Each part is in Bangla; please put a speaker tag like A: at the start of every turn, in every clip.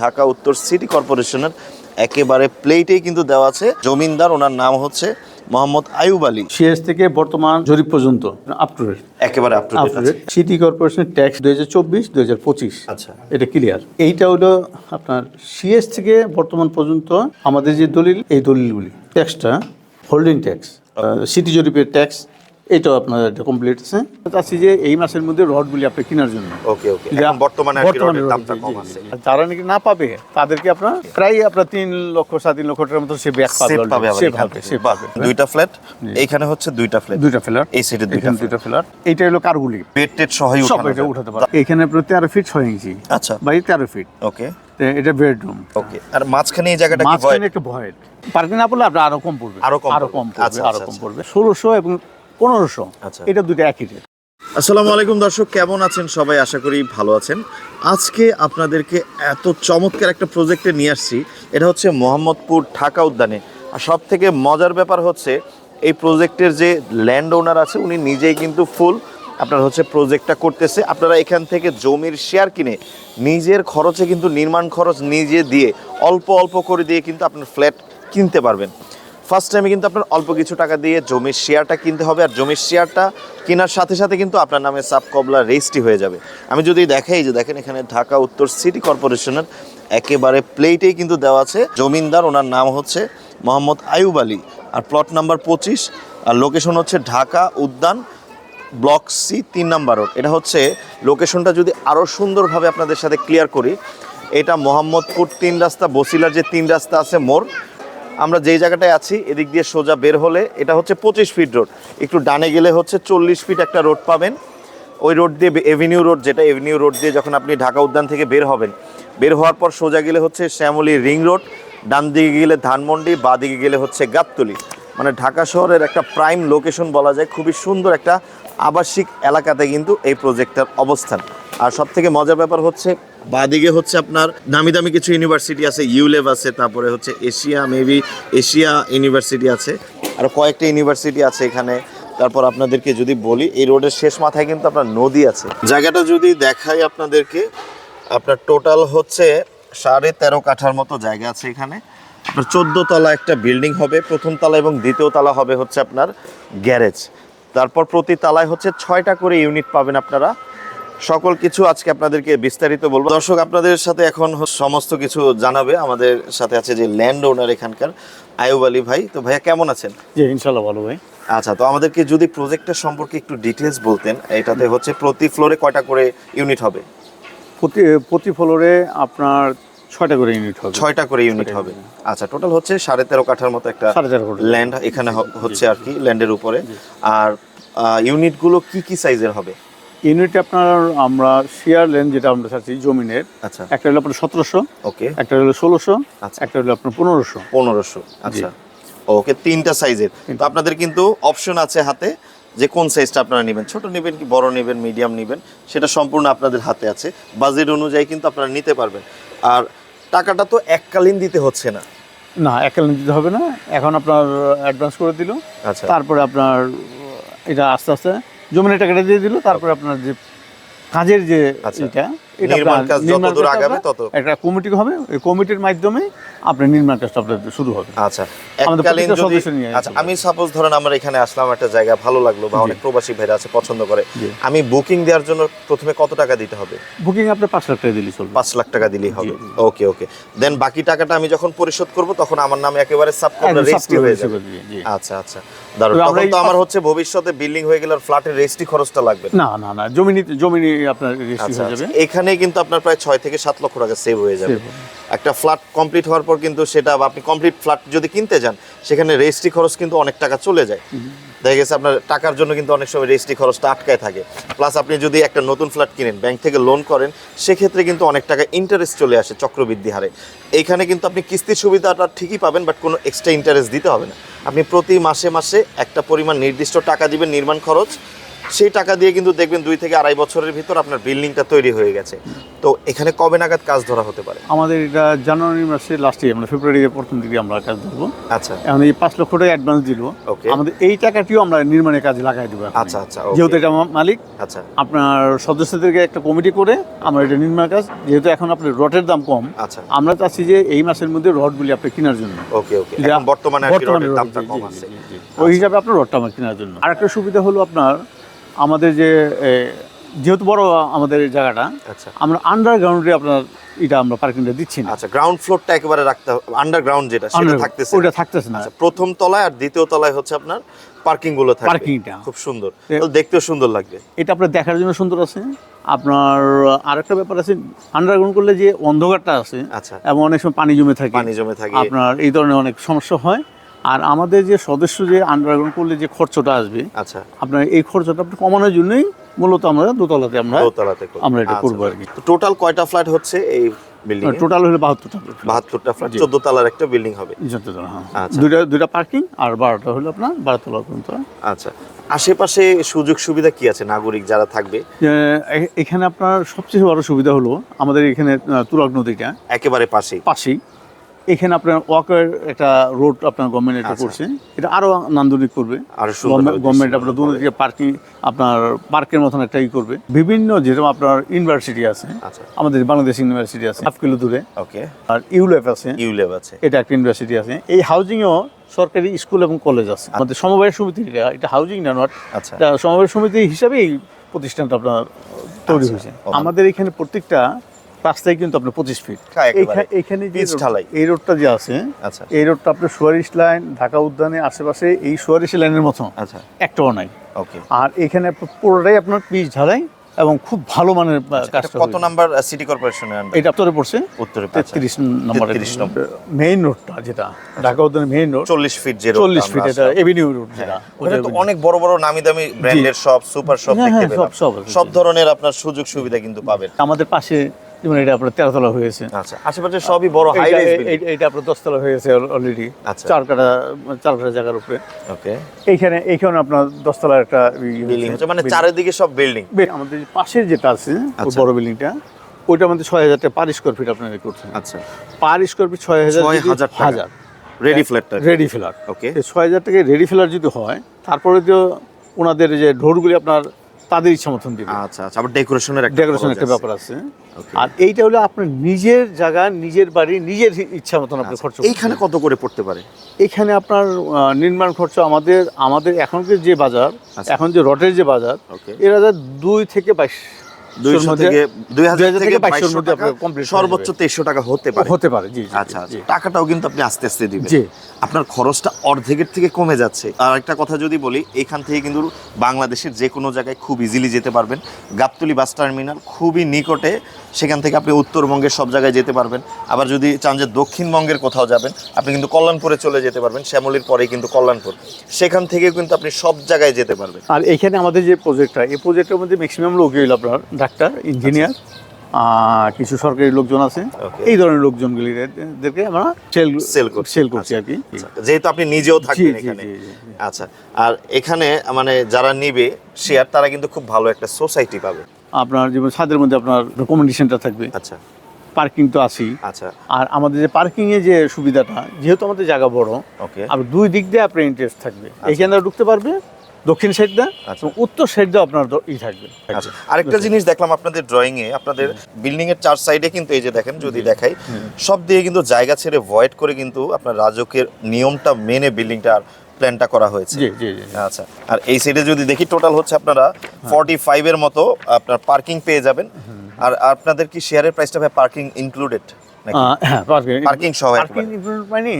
A: ঢাকা উত্তর সিটি কর্পোরেশনের একেবারে প্লেটেই কিন্তু দেওয়া আছে। জমিনদার ওনার নাম হচ্ছে মোহাম্মদ আয়ুব আলী।
B: সিএস থেকে বর্তমান জরিপ পর্যন্ত আপ টু ডেট
A: একেবারে up to
B: up to date city কর্পোরেশনের ট্যাক্স দুই হাজার চব্বিশ দুই হাজার পঁচিশ।
A: আচ্ছা।
B: এটা ক্লিয়ার এইটা হলো আপনার সিএস থেকে বর্তমান পর্যন্ত আমাদের যে দলিল এই দলিলগুলি। ট্যাক্সটা হোল্ডিং ট্যাক্স সিটি জরিপের ট্যাক্স এটাও আপনার কমপ্লিট আছে। চাচ্ছি যে এই মাসের মধ্যে রডগুলি আপনি কেনার জন্য।
A: ওকে ওকে। বর্তমানে
B: বর্তমানে
A: দামটা কম আছে।
B: যারা নাকি না পাবে তাদেরকে আপনার প্রায় আপনার তিন লক্ষ সাড়ে তিন লক্ষ টাকার মতো সে ব্যাক পাবে
A: পাবে
B: সে পাবে সে পাবে।
A: দুইটা ফ্ল্যাট এইখানে হচ্ছে দুইটা ফ্ল্যাট
B: দুইটা ফেলার
A: এই সাইডে দুইটা
B: দুইটা ফেলার এইটা হলো কারগুলি
A: বেড টেড সহই
B: সব এটা উঠাতে পারে এখানে আপনার তেরো ফিট ছয় ইঞ্চি।
A: আচ্ছা।
B: বাই তেরো ফিট
A: ওকে।
B: এটা বেডরুম
A: ওকে। আর মাঝখানে এই জায়গাটা কি ভয়
B: মাঝখানে একটা ভয়েড পার্কিং না পড়লে আপনার আরও কম পড়বে।
A: আরও কম আরও
B: কম পড়বে
A: আচ্ছা,
B: আরও
A: আচ্ছা,
B: কম
A: আচ্ছা।
B: পড়বে। ষোলোশো এবং পনেরোশো।
A: আচ্ছা।
B: এটা দুটো একই রেট
A: আসসালামু আলাইকুম দর্শক কেমন আছেন সবাই? আশা করি ভালো আছেন। আজকে আপনাদেরকে এত চমৎকার একটা প্রজেক্টে নিয়ে আসছি। এটা হচ্ছে মোহাম্মদপুর ঢাকা উদ্যানে। আর সব থেকে মজার ব্যাপার হচ্ছে এই প্রজেক্টের যে ল্যান্ড ওনার আছে উনি নিজেই কিন্তু ফুল আপনার হচ্ছে প্রজেক্টটা করতেছে। আপনারা এখান থেকে জমির শেয়ার কিনে নিজের খরচে কিন্তু নির্মাণ খরচ নিজে দিয়ে অল্প অল্প করে দিয়ে কিন্তু আপনার ফ্ল্যাট কিনতে পারবেন। ফার্স্ট টাইমে কিন্তু আপনার অল্প কিছু টাকা দিয়ে জমির শেয়ারটা কিনতে হবে, আর জমির শেয়ারটা কেনার সাথে সাথে কিন্তু আপনার নামে সাব কবলা রেজিস্ট্রি হয়ে যাবে। আমি যদি দেখাই যে দেখেন এখানে ঢাকা উত্তর সিটি কর্পোরেশনের একেবারে প্লেটেই কিন্তু দেওয়া আছে। জমিনদার, ওনার নাম হচ্ছে মোহাম্মদ আয়ুব আলী, আর প্লট নাম্বার পঁচিশ, আর লোকেশন হচ্ছে ঢাকা উদ্যান, ব্লক সি তিন নাম্বার রোড। এটা হচ্ছে লোকেশনটা যদি আরও সুন্দরভাবে আপনাদের সাথে ক্লিয়ার করি, এটা মোহাম্মদপুর তিন রাস্তা, বসিলার যে তিন রাস্তা আছে মোড় আমরা যেই জায়গাটায় আছি, এদিক দিয়ে সোজা বের হলে এটা হচ্ছে পঁচিশ ফিট রোড। একটু ডানে গেলে হচ্ছে চল্লিশ ফিট একটা রোড পাবেন। ওই রোড দিয়ে এভিনিউ রোড যেটা এভিনিউ রোড দিয়ে যখন আপনি ঢাকা উদ্যান থেকে বের হবেন, বের হওয়ার পর সোজা গেলে হচ্ছে শ্যামলী রিং রোড, ডান দিকে গেলে ধানমন্ডি, বা দিকে গেলে হচ্ছে গাবতলি। মানে ঢাকা শহরের একটা প্রাইম লোকেশন বলা যায়, খুবই সুন্দর একটা আবাসিক এলাকাতে কিন্তু এই প্রজেক্টটার অবস্থান। আর সব থেকে মজার ব্যাপার হচ্ছে, বাদিকে হচ্ছে আপনার দামি দামি কিছু ইউনিভার্সিটি আছে, ইউলেভ আছে, তারপরে হচ্ছে এশিয়া, মেবি এশিয়া ইউনিভার্সিটি আছে, আর কয়েকটা ইউনিভার্সিটি আছে এখানে। তারপর আপনাদেরকে যদি বলি, এই রোডের শেষ মাথায় কিন্তু আপনার নদী আছে। জায়গাটা যদি দেখাই আপনাদেরকে, আপনার টোটাল হচ্ছে সাড়ে তেরো কাঠার মতো জায়গা আছে এখানে। আপনার চোদ্দ তলা একটা বিল্ডিং হবে, প্রথম তলা এবং দ্বিতীয় তলা হবে হচ্ছে আপনার গ্যারেজ। তারপর প্রতি তালায় হচ্ছে ছয়টা করে ইউনিট পাবেন আপনারা। সকল কিছু আজকে আপনাদেরকে বিস্তারিত বলব। দর্শক আপনাদের সাথে এখন সমস্ত কিছু জানাবে। আমাদের সাথে আছে যে ল্যান্ড ওনার এখানকার আয়ুব আলী ভাই। তো ভাইয়া কেমন আছেন?
B: জি ইনশাল্লাহ ভালো ভাই।
A: আচ্ছা তো আমাদেরকে যদি প্রজেক্টের সম্পর্কে একটু ডিটেলস বলতেন এটাতে হচ্ছে প্রতি ফ্লোরে কয়টা করে ইউনিট হবে?
B: প্রতি প্রতি ফ্লোরে আপনার ছয়টা করে ইউনিট হবে।
A: ছয়টা করে ইউনিট হবে। আচ্ছা টোটাল হচ্ছে সাড়ে তেরো কাঠার মতো একটা ল্যান্ড এখানে হচ্ছে আর কি ল্যান্ডের উপরে। আর ইউনিটগুলো কি কি সাইজের হবে?
B: ইউনিট আপনার আমরা শেয়ার লেন যেটা আমরা চাচ্ছি জমিনের
A: আচ্ছা।
B: একটা হলো আপনার সতেরোশো
A: ওকে।
B: একটা হলো ষোলোশো
A: আচ্ছা।
B: একটা হলো আপনার পনেরোশো।
A: পনেরোশো আচ্ছা। ওকে তিনটা সাইজের তো আপনাদের কিন্তু অপশন আছে হাতে যে কোন সাইজটা আপনারা নেবেন। ছোট নেবেন কি বড় নেবেন মিডিয়াম নেবেন সেটা সম্পূর্ণ আপনাদের হাতে আছে। বাজেট অনুযায়ী কিন্তু আপনারা নিতে পারবেন। আর টাকাটা তো এককালীন দিতে হচ্ছে না।
B: না এককালীন দিতে হবে না। এখন আপনার অ্যাডভান্স করে দিল।
A: আচ্ছা।
B: তারপরে আপনার এটা আস্তে আস্তে জমিনের টাকাটা দিয়ে দিল। তারপরে আপনার যে কাজের যে
A: আচ্ছা।
B: এটা এটা
A: নির্মাণ কাজ যতদূর আগাবে তত
B: একটা কমিটি হবে ওই কমিটির মাধ্যমে আপনার নির্মাণ কাজটা আপনার শুরু হবে।
A: আচ্ছা এককালীন যদি আচ্ছা আমি সাপোজ ধরেন আমার এখানে আসলাম একটা জায়গা ভালো লাগল বা অনেক প্রবাসী ভাইরা আছে পছন্দ করে। আমি বুকিং দেওয়ার জন্য প্রথমে কত টাকা দিতে হবে?
B: বুকিং আপনি পাঁচ লাখ টাকা দিলে চলবে।
A: পাঁচ লাখ টাকা দিলেই হবে। ওকে ওকে দেন বাকি টাকাটা আমি যখন পরিশোধ করব তখন আমার নামে একেবারে রেজিস্ট্রি হয়ে যাবে। আচ্ছা আচ্ছা। দারুণ। তখন তো আমার হচ্ছে ভবিষ্যতে বিল্ডিং হয়ে গেলে ফ্ল্যাটের রেজিস্ট্রি খরচটা লাগবে না।
B: না না জমি জমি আপনার রেজিস্ট্রি
A: আচ্ছা
B: হয়ে
A: আচ্ছা।
B: যাবে।
A: এখানেই কিন্তু আপনার প্রায় ছয় থেকে সাত লক্ষ টাকা সেভ হয়ে যাবে। একটা ফ্ল্যাট কমপ্লিট হওয়ার পর কিন্তু সেটা আপনি কমপ্লিট ফ্ল্যাট যদি কিনতে যান সেখানে রেজিস্ট্রি খরচ কিন্তু অনেক টাকা চলে যায়। দেখা গেছে আপনার টাকার জন্য কিন্তু অনেক সময় রেজিস্ট্রি খরচটা আটকায় থাকে। প্লাস আপনি যদি একটা নতুন ফ্ল্যাট কিনেন ব্যাংক থেকে লোন করেন সেক্ষেত্রে কিন্তু অনেক টাকা ইন্টারেস্ট চলে আসে চক্রবৃদ্ধি হারে। এইখানে কিন্তু আপনি কিস্তির সুবিধাটা ঠিকই পাবেন বাট কোনো এক্সট্রা ইন্টারেস্ট দিতে হবে না। আপনি প্রতি মাসে মাসে একটা পরিমাণ নির্দিষ্ট টাকা দিবেন নির্মাণ খরচ সেই টাকা দিয়ে কিন্তু দেখবেন দুই থেকে আড়াই বছরের ভিতর আপনার বিল্ডিংটা তৈরি হয়ে গেছে। তো এখানে কবে নাগাদ কাজ ধরা হতে পারে?
B: আমাদের এটা জানুয়ারি মাসে লাস্টে আমরা ফেব্রুয়ারি প্রথম দিকে আমরা কাজ ধরবো।
A: আচ্ছা।
B: এখন এই পাঁচ লক্ষ টাকা অ্যাডভান্স দিল. আমাদের এই টাকাটিও আমরা নির্মাণের কাজে লাগাই দেবো
A: আচ্ছা আচ্ছা
B: যেহেতু এটা মালিক
A: আচ্ছা।
B: আপনার সদস্যদেরকে একটা কমিটি করে আমরা এটা নির্মাণ কাজ যেহেতু এখন আপনার রটের দাম কম
A: আচ্ছা।
B: আমরা চাচ্ছি যে এই মাসের মধ্যে রডগুলি আপনি কেনার জন্য।
A: ওকে ওকে এখন বর্তমানে
B: বর্তমানে
A: রডের।
B: ওই হিসাবে আপনার রডটা আমার কেনার জন্য। আর একটা সুবিধা হলো আপনার আমাদের যে যেহেতু বড় আমাদের জায়গাটা
A: আচ্ছা।
B: আমরা আন্ডারগ্রাউন্ডে আপনার এটা আমরা পার্কিংটা দিচ্ছি না।
A: আচ্ছা গ্রাউন্ড ফ্লোরটা একেবারে রাখতে হবে আন্ডারগ্রাউন্ড যেটা সেটা থাকতেছে
B: ওটা থাকতেছে না।
A: আচ্ছা প্রথম তলায় আর দ্বিতীয় তলায় হচ্ছে আপনার পার্কিংগুলো থাকবে।
B: পার্কিংটা
A: খুব সুন্দর। দেখতেও সুন্দর লাগবে।
B: এটা আপনার দেখার জন্য সুন্দর আছে। আপনার আরেকটা ব্যাপার আছে আন্ডারগ্রাউন্ড করলে যে অন্ধকারটা আছে
A: আচ্ছা।
B: এবং অনেক সময় পানি জমে থাকে
A: পানি জমে থাকে।
B: আপনার এই ধরনের অনেক সমস্যা হয়। আর আমাদের যে সদস্য যে আন্ডারগ্রাউন্ড করলে যে খরচটা আসবে
A: আচ্ছা।
B: আপনার এই খরচটা আপনি কমানোর জন্যই মূলত আমরা দোতলাতে আমরা
A: দোতলাতে
B: আমরা এটা
A: আচ্ছা,
B: করব আর কি।
A: টোটাল কয়টা ফ্ল্যাট হচ্ছে এই বিল্ডিং
B: টোটাল হলো বাহাত্তরটা
A: বাহাত্তরটা ফ্ল্যাট। চোদ্দ তলার একটা বিল্ডিং হবে।
B: হ্যাঁ।
A: আচ্ছা।
B: দুইটা দুইটা পার্কিং আর বারোটা হলো আপনার বারোতলা পর্যন্ত।
A: আচ্ছা। আশেপাশে সুযোগ সুবিধা কি আছে নাগরিক যারা থাকবে?
B: এখানে আপনার সবচেয়ে বড় সুবিধা হলো আমাদের এখানে তুরাগ নদীটা।
A: একেবারে পাশেই।
B: পাশেই। এখানে আপনার ওয়াকের একটা রোড আপনার গভর্নমেন্ট এটা
A: আচ্ছা।
B: করছে। এটা আরও নান্দনিক করবে। গভর্নমেন্ট আপনার দুদিকে পার্কিং আপনার পার্কের মতন একটা ই করবে। বিভিন্ন যেরকম আপনার ইউনিভার্সিটি আছে
A: আচ্ছা।
B: আমাদের বাংলাদেশ ইউনিভার্সিটি আছে হাফ কিলো দূরে।
A: ওকে।
B: আর ইউলেফ আছে
A: ইউলেভ আছে।
B: এটা একটা ইউনিভার্সিটি আছে। এই হাউজিংও সরকারি স্কুল এবং কলেজ আছে। আমাদের সমবায় সমিতি এটা এটা হাউজিং না নট
A: আচ্ছা।
B: সমবায় সমিতি হিসাবেই প্রতিষ্ঠানটা আপনার তৈরি
A: আচ্ছা,
B: হয়েছে। আমাদের এখানে প্রত্যেকটা রাস্তায় কিন্তু আপনার পঁচিশ ফিট
A: হ্যাঁ,
B: রোড-
A: ঢালাই।
B: এই রোডটা যে আছে
A: আচ্ছা।
B: এই রোডটা আপনার সুয়ারিশ লাইন ঢাকা উদ্যানে আশেপাশে এই সুয়ারিশ লাইনের মতো।
A: আচ্ছা।
B: একটাও নাই।
A: ওকে।
B: আর এখানে পুরোটাই আপনার পিচ ঢালাই এবং খুব ভালো মানের
A: কত
B: হয়েছে।
A: নাম্বার সিটি কর্পোরেশনের
B: এটা উত্তরে পড়ছে
A: উত্তরে
B: তেত্রিশ নম্বর।
A: 33 নম্বর।
B: মেইন রোডটা যেটা ঢাকা উদ্যানের মেইন রোড
A: চল্লিশ ফিট যে
B: চল্লিশ ফিট এটা এভিনিউ রোড যেটা।
A: ওখানে তো অনেক বড় বড় নামি দামি ব্র্যান্ডের শপ সুপার শপ
B: হ্যাঁ,
A: দেখতে
B: হ্যাঁ,
A: পেলাম।
B: সব
A: ধরনের আপনার সুযোগ সুবিধা কিন্তু পাবেন।
B: আমাদের পাশে যেমন এটা আপনার তেরোতলা হয়েছে।
A: আচ্ছা আশেপাশে সবই বড় হাই
B: এটা আপনার দশতলা হয়েছে অলরেডি
A: আচ্ছা।
B: চার কাটা চার কাটা জায়গার উপরে।
A: ওকে
B: এইখানে এইখানে আপনার দশতলার একটা
A: বিল্ডিং। হচ্ছে মানে চারিদিকে সব বিল্ডিং
B: আমাদের যে পাশের যেটা আছে
A: আচ্ছা।
B: বড় বিল্ডিংটা ওইটা আমাদের ছয় হাজার টাকা পার স্কোয়ার ফিট আপনারা করছেন।
A: আচ্ছা।
B: পার স্কোয়ার ফিট ছয় হাজার
A: হাজার
B: হাজার।
A: রেডি ফ্ল্যাটটা
B: রেডি ফিলার
A: ওকে
B: ছয় হাজার টাকা রেডি ফিলার যদি হয় তারপরে তো ওনাদের যে ঢোরগুলি আপনার তাদের ইচ্ছা মতন দিবে।
A: আচ্ছা আচ্ছা আবার ডেকোরেশনের একটা
B: ডেকোরেশন একটা ব্যাপার আছে। আর এইটা হলো আপনার নিজের জায়গা নিজের বাড়ি নিজের ইচ্ছা মতন আপনি
A: আচ্ছা,
B: খরচ
A: এইখানে কত করে পড়তে পারে?
B: এখানে আপনার নির্মাণ খরচ আমাদের আমাদের এখনকার যে বাজার
A: আচ্ছা।
B: এখন যে রটের যে বাজার
A: এরা
B: এর বাজার দুই থেকে বাইশ
A: দুইশো থেকে
B: 2000
A: থেকে
B: থেকে 2200
A: টাকা
B: আপনার complete
A: সর্বোচ্চ
B: যাবে।
A: তেইশশো টাকা হতে পারে।
B: হতে পারে জি
A: আচ্ছা আচ্ছা। টাকাটাও কিন্তু আপনি আস্তে আস্তে দিবেন।
B: জি।
A: আপনার খরচটা অর্ধেকের থেকে কমে যাচ্ছে। আর একটা কথা যদি বলি এখান থেকে কিন্তু বাংলাদেশের যে কোনো জায়গায় খুব ইজিলি যেতে পারবেন। গাবতলি বাস টার্মিনাল খুবই নিকটে। সেখান থেকে আপনি উত্তরবঙ্গের সব জায়গায় যেতে পারবেন। আবার যদি চান যে দক্ষিণবঙ্গের কোথাও যাবেন আপনি কিন্তু কল্যাণপুরে চলে যেতে পারবেন। শ্যামলির পরেই কিন্তু কল্যাণপুর। সেখান থেকে কিন্তু আপনি সব জায়গায় যেতে পারবেন।
B: আর এখানে আমাদের যে প্রজেক্টটা এই প্রজেক্টের মধ্যে ম্যাক্সিমাম লোক হইল আপনার ডাক্তার ইঞ্জিনিয়ার কিছু সরকারি লোকজন আছে। এই ধরনের লোকজনগুলিদেরকে আমরা সেল
A: করছি।
B: সেল করছি আর কি।
A: যেহেতু আপনি নিজেও থাকবেন এখানে। আচ্ছা আর এখানে মানে যারা নিবে শেয়ার তারা কিন্তু খুব ভালো একটা সোসাইটি পাবে।
B: আপনার যেমন ছাদের মধ্যে আপনার কমিউনিকেশনটা থাকবে।
A: আচ্ছা।
B: পার্কিং তো আছেই।
A: আচ্ছা।
B: আর আমাদের যে পার্কিং এর যে সুবিধাটা যেহেতু আমাদের জায়গা বড়
A: ওকে
B: আর দুই দিক দিয়ে আপনার ইন্টারেস্ট থাকবে। এখানে ঢুকতে পারবে দক্ষিণ সাইডটা
A: আচ্ছা।
B: উত্তর সাইডটা আপনার ই থাকবে।
A: আচ্ছা আরেকটা জিনিস দেখলাম আপনাদের ড্রয়িং এ আপনাদের বিল্ডিং এর চার সাইডে কিন্তু এই যে দেখেন যদি দেখাই সব দিয়ে কিন্তু জায়গা ছেড়ে ভয়েড করে কিন্তু আপনার রাজকের নিয়মটা মেনে বিল্ডিংটা প্ল্যানটা করা হয়েছে।
B: জি জি
A: আচ্ছা আর এই সাইডে যদি দেখি টোটাল হচ্ছে আপনারা ফর্টি ফাইভের মতো আপনার পার্কিং পেয়ে যাবেন। আর আপনাদের কি শেয়ারের প্রাইসটা ভাই পার্কিং ইনক্লুডেড নাকি?
B: হ্যাঁ পার্কিং
A: পার্কিং সহ
B: পার্কিং
A: একবারে?
B: মানে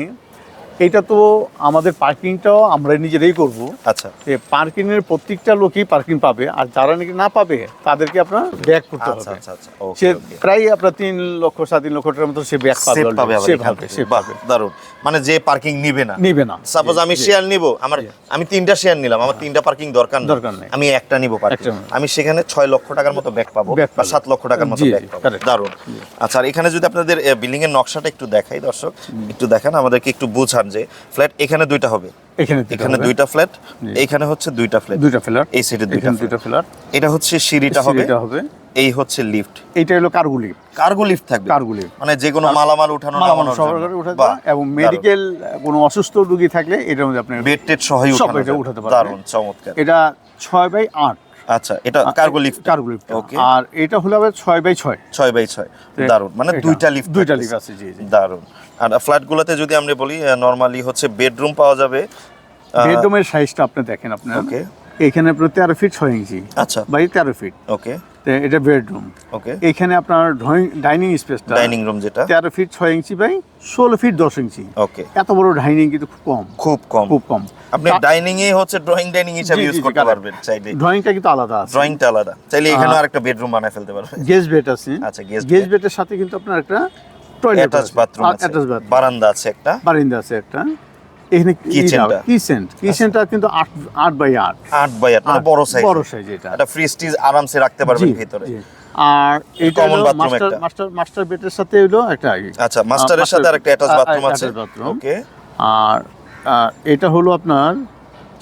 B: এটা তো আমাদের পার্কিংটাও আমরা নিজেরাই করব।
A: আচ্ছা।
B: যে পার্কিং এর প্রত্যেকটা লোকই পার্কিং পাবে আর যারা নাকি না পাবে তাদেরকে আপনার ব্যাক করতে
A: আচ্ছা
B: হবে।
A: আচ্ছা আচ্ছা
B: সে প্রায় আপনার তিন লক্ষ সাড়ে তিন লক্ষ টাকার মতো সে ব্যাক পাবে সে পাবে সে পাবে
A: দারুণ। মানে যে পার্কিং নিবে না।
B: নিবে না।
A: সাপোজ আমি শেয়ার নিব আমার আমি তিনটা শেয়ার নিলাম আমার তিনটা পার্কিং দরকার।
B: দরকার নেই।
A: আমি একটা নিব পার্কিং আমি সেখানে ছয় লক্ষ টাকার মতো ব্যাক পাবো বা। সাত লক্ষ টাকার মতো ব্যাক পাবো. দারুণ। আচ্ছা আর এখানে যদি আপনাদের বিল্ডিং এর নকশাটা একটু দেখাই দর্শক একটু দেখান আমাদেরকে একটু বোঝান। যে ফ্ল্যাট এখানে দুইটা হবে।
B: এখানে দুইটা
A: এখানে দুইটা ফ্ল্যাট এখানে হচ্ছে দুইটা ফ্ল্যাট।
B: দুইটা ফ্ল্যাট।
A: এই সাইডে দুইটা
B: দুইটা ফ্ল্যাট।
A: এটা হচ্ছে সিঁড়িটা হবে।
B: সিঁড়িটা হবে।
A: এই হচ্ছে লিফট।
B: এইটা হলো কার্গুলি
A: কার্গো লিফট থাকবে।
B: কার্গুলি
A: মানে যে কোনো মালামাল উঠানো
B: সরকারি উঠাতে এবং মেডিকেল কোনো অসুস্থ রোগী থাকলে এটার মধ্যে আপনি
A: বেড টেড
B: এটা
A: যাবে।
B: উঠাতে পারবে।
A: দারুণ চমৎকার।
B: এটা ছয় বাই আট।
A: আচ্ছা এটা কার্গো লিফট
B: কার্গুলি
A: ওকে
B: আর এটা হলো আবার ছয় বাই ছয়।
A: ছয় বাই ছয়। দারুণ মানে দুইটা লিফট
B: দুইটা লিফট আছে জি জি।
A: দারুণ। আর ফ্ল্যাটগুলোতে যদি আমরা বলি নরমালি হচ্ছে বেডরুম পাওয়া যাবে।
B: বেডরুমের সাইজটা আপনি দেখেন আপনি
A: ওকে
B: এখানে আপনার তেরো ফিট ছয় ইঞ্চি।
A: আচ্ছা।
B: বাই তেরো ফিট
A: ওকে
B: এটা বেডরুম
A: ওকে
B: এখানে আপনার ডাইনিং স্পেসটা
A: ডাইনিং রুম যেটা।
B: তেরো ফিট ছয় ইঞ্চি বাই ষোলো ফিট দশ ইঞ্চি।
A: ওকে
B: এত বড় ডাইনিং কিন্তু খুব কম।
A: খুব কম।
B: খুব কম।
A: আপনি ডাইনিং এ হচ্ছে ড্রয়িং ডাইনিং হিসাবে ইউজ করতে পারবেন চাইলে।
B: ড্রয়িংটা কিন্তু আলাদা আছে।
A: ড্রয়িংটা আলাদা। চাইলে এখানেও আরেকটা বেডরুম বানায় ফেলতে পারবেন।
B: গেস্ট বেড আছে।
A: আচ্ছা,
B: গেস্ট
A: bed।
B: বেডের সাথে কিন্তু আপনার একটা টয়লেট
A: অ্যাটাচ বাথরুম আছে। বারান্দা আছে একটা।
B: বারিন্দা আছে একটা। এখানে। কিচেন কিচেনটা কিন্তু আট আট বাই আট।
A: আট বাই আট মানে বড় সাইজ
B: বড় সাইজ এটা।
A: ফ্রিজ টিজ আরামসে রাখতে পারবেন ভিতরে।
B: আর এটা
A: Common
B: হলো
A: একটা।
B: মাস্টার মাস্টার বেডের সাথে হলো একটা
A: আচ্ছা মাস্টারের সাথে আরেকটা অ্যাটাচ বাথরুম আছে। ওকে
B: আর এটা হলো আপনার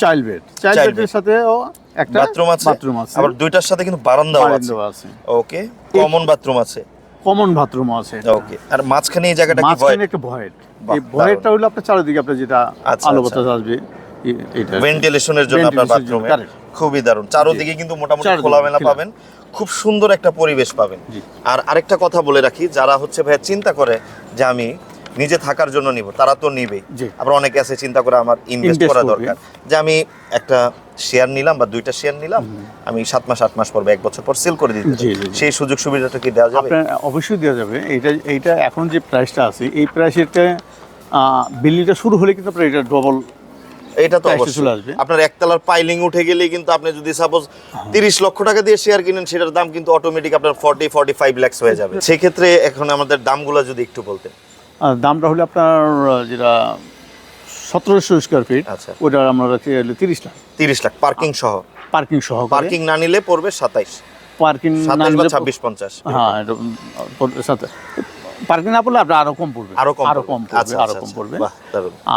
B: চাইল্ড বেড চাইল্ড বেডের। সাথেও একটা
A: বাথরুম আছে?
B: বাথরুম আছে।
A: আবার দুইটার সাথে কিন্তু বারান্দাও আছে। ওকে কমন বাথরুম আছে।
B: কমন বাথরুম আছে
A: ওকে আর মাঝখানে এই জায়গাটা কি
B: মাঝখানে
A: ভয়েড
B: একটা ভয়েড এই ভয়েডটা হলো আপনার চারিদিকে আপনার যেটা
A: আচ্ছা,
B: আলো
A: আচ্ছা।
B: বাতাস আসবে এটা
A: ভেন্টিলেশনের জন্য আপনার বাথরুমে খুবই দারুণ। চারোদিকে কিন্তু মোটামুটি খোলামেলা পাবেন। খুব সুন্দর একটা পরিবেশ পাবেন। আর আরেকটা কথা বলে রাখি যারা হচ্ছে ভাইয়া চিন্তা করে যে আমি নিজে থাকার জন্য নিব তারা তো নিবে। আবার অনেকে আছে চিন্তা করে আমার ইনভেস্ট করা দরকার। যে আমি একটা শেয়ার নিলাম বা দুইটা শেয়ার নিলাম আমি সাত মাস আট মাস পর এক বছর পর সেল করে দিতে। সেই সুযোগ সুবিধাটা কি দেওয়া যাবে?
B: অবশ্যই দেওয়া যাবে। এইটা এইটা এখন যে প্রাইসটা আছে এই প্রাইসেরটা বিল্ডিংটা শুরু হলে কিন্তু আপনার এটা ডবল
A: এটা তো অবশ্যই।
B: আসবে।
A: আপনার একতলার পাইলিং উঠে গেলে কিন্তু আপনি যদি সাপোজ তিরিশ লক্ষ টাকা দিয়ে শেয়ার কিনেন সেটার দাম কিন্তু অটোমেটিক আপনার ফর্টি ফর্টি ফাইভ ল্যাক্স হয়ে যাবে। সেক্ষেত্রে এখন আমাদের দামগুলো যদি একটু বলতেন।
B: দামটা হলো আপনার যেটা সতেরোশো স্কোয়ার ফিট
A: আচ্ছা।
B: ওটা আমরা রাখছি তিরিশ লাখ।
A: তিরিশ লাখ পার্কিং সহ?
B: পার্কিং সহ
A: পার্কিং না নিলে পড়বে সাতাইশ।
B: পার্কিং না নিলে-
A: ছাব্বিশ পঞ্চাশ
B: হ্যাঁ সাথে পার্কিং না পড়লে আপনার আরও কম পড়বে।
A: আরও কম
B: আরও
A: পড়বে।
B: কম পড়বে
A: আচ্ছা,
B: আরও
A: আচ্ছা,
B: কম
A: আচ্ছা।
B: পড়বে।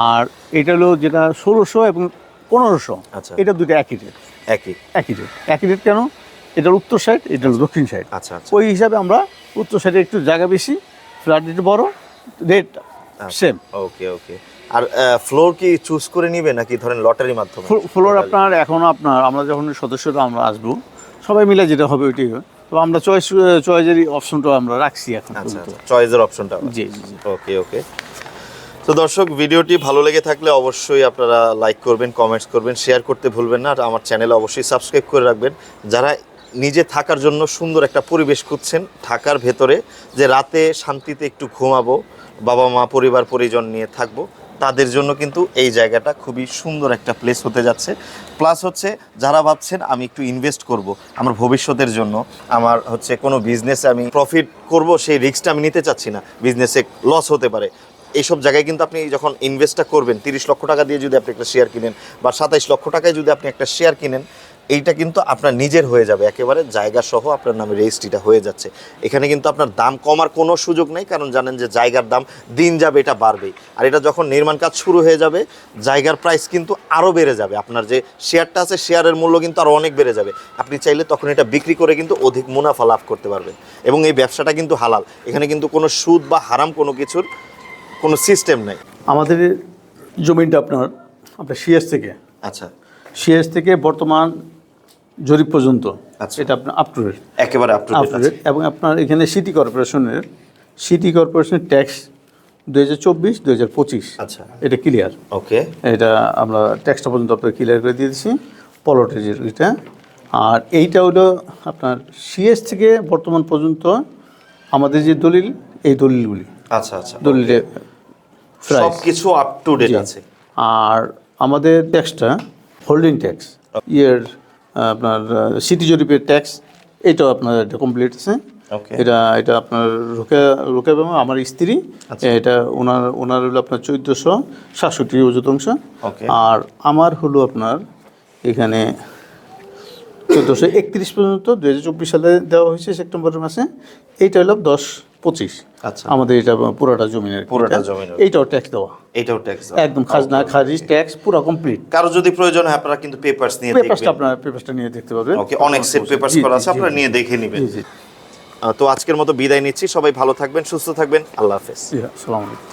B: আর এটা হলো যেটা ষোলোশো এবং পনেরোশো।
A: আচ্ছা।
B: এটা দুটো একই রেট
A: একই।
B: একই রেট একই রেট কেন? এটার উত্তর সাইড এটা দক্ষিণ সাইড
A: আচ্ছা
B: ওই হিসাবে আমরা উত্তর সাইডে একটু জায়গা বেশি ফ্ল্যাট একটু বড় রেট
A: আচ্ছা।
B: সেম
A: ওকে ওকে আর ফ্লোর কি চুজ করে নিবে নাকি ধরেন লটারির মাধ্যমে?
B: ফ্লোর আপনার এখন আপনার আমরা যখন সদস্যরা আমরা আসব সবাই মিলে যেটা হবে ওইটাই হবে। তো আমরা চয়েস চয়েসেরই অপশনটা আমরা রাখছি এখন
A: আচ্ছা চয়েসের অপশনটা
B: জি জি জি।
A: ওকে ওকে তো দর্শক ভিডিওটি ভালো লেগে থাকলে অবশ্যই আপনারা লাইক করবেন কমেন্টস করবেন শেয়ার করতে ভুলবেন না। আর আমার চ্যানেলে অবশ্যই সাবস্ক্রাইব করে রাখবেন। যারা নিজে থাকার জন্য সুন্দর একটা পরিবেশ খুঁজছেন। ঢাকার ভেতরে যে রাতে শান্তিতে একটু ঘুমাবো, বাবা মা, পরিবার, পরিজন নিয়ে থাকব, তাদের জন্য কিন্তু এই জায়গাটা খুবই সুন্দর একটা প্লেস হতে যাচ্ছে। প্লাস হচ্ছে, যারা ভাবছেন আমি একটু ইনভেস্ট করব, আমার ভবিষ্যতের জন্য, আমার হচ্ছে কোনো বিজনেসে আমি প্রফিট করব, সেই রিস্কটা আমি নিতে চাচ্ছি না। বিজনেসে লস হতে পারে। এইসব জায়গায় কিন্তু আপনি যখন ইনভেস্টটা করবেন, তিরিশ লক্ষ টাকা দিয়ে যদি আপনি একটা শেয়ার কিনেন বা সাতাইশ লক্ষ টাকায় যদি আপনি একটা শেয়ার কিনেন এইটা কিন্তু আপনার নিজের হয়ে যাবে। একেবারে জায়গা সহ আপনার নামে রেজিস্ট্রিটা হয়ে যাচ্ছে। এখানে কিন্তু আপনার দাম কমার কোনো সুযোগ নেই কারণ জানেন যে জায়গার দাম দিন যাবে এটা বাড়বেই। আর এটা যখন নির্মাণ কাজ শুরু হয়ে যাবে জায়গার প্রাইস কিন্তু আরও বেড়ে যাবে। আপনার যে শেয়ারটা আছে শেয়ারের মূল্য কিন্তু আরও অনেক বেড়ে যাবে। আপনি চাইলে তখন এটা বিক্রি করে কিন্তু অধিক মুনাফা লাভ করতে পারবেন। এবং এই ব্যবসাটা কিন্তু হালাল। এখানে কিন্তু কোনো সুদ বা হারাম কোনো কিছুর কোনো সিস্টেম নেই।
B: আমাদের জমিটা আপনার আপনার সিএস থেকে।
A: আচ্ছা।
B: সিএস থেকে বর্তমান জরিপ পর্যন্ত
A: আচ্ছা।
B: এটা আপনার আপ টু ডেট
A: একেবারে আপ টু
B: ডেট এবং আপনার এখানে সিটি কর্পোরেশনের সিটি কর্পোরেশনের ট্যাক্স দু হাজার চব্বিশ দু হাজার পঁচিশ।
A: আচ্ছা।
B: এটা ক্লিয়ার
A: ওকে
B: এটা আমরা ট্যাক্সটা পর্যন্ত আপনার ক্লিয়ার করে দিয়েছি। পলটের এটা আর এইটা হলো আপনার সিএস থেকে বর্তমান পর্যন্ত আমাদের যে দলিল এই দলিলগুলি।
A: আচ্ছা আচ্ছা।
B: দলিলে
A: সব কিছু আপ টু ডেট আছে।
B: আর আমাদের ট্যাক্সটা হোল্ডিং ট্যাক্স ইয়ের আপনার সিটি জরিপের ট্যাক্স এটাও আপনার এটা কমপ্লিট আছে। এটা এটা আপনার রোকে রোকে বেগম আমার স্ত্রী
A: আচ্ছা।
B: এটা ওনার ওনার হলো আপনার চোদ্দোশো সাতষট্টি অযুতাংশ
A: ওকে
B: আর আমার হলো আপনার এখানে চোদ্দোশো একত্রিশ পর্যন্ত দু হাজার চব্বিশ সালে দেওয়া হয়েছে সেপ্টেম্বর মাসে। এইটা হলো দশ পঁচিশ।
A: আচ্ছা।
B: আমাদের এটা পুরোটা জমিনের
A: পুরোটা। জমিনের।
B: এইটাও ট্যাক্স দেওয়া।
A: এটাও ট্যাক্স
B: একদম খাজনা খারিজ ট্যাক্স পুরো কমপ্লিট
A: কারও যদি প্রয়োজন হয় আপনারা কিন্তু পেপারস নিয়ে
B: পেপারসটা আপনারা পেপারসটা নিয়ে দেখতে পাবেন
A: ওকে অনেক সেট পেপারস করা আছে আপনারা নিয়ে দেখে নেবেন। তো আজকের মতো বিদায় নিচ্ছি। সবাই ভালো থাকবেন সুস্থ থাকবেন। আল্লাহ হাফেজ।
B: আসসালামু আলাইকুম।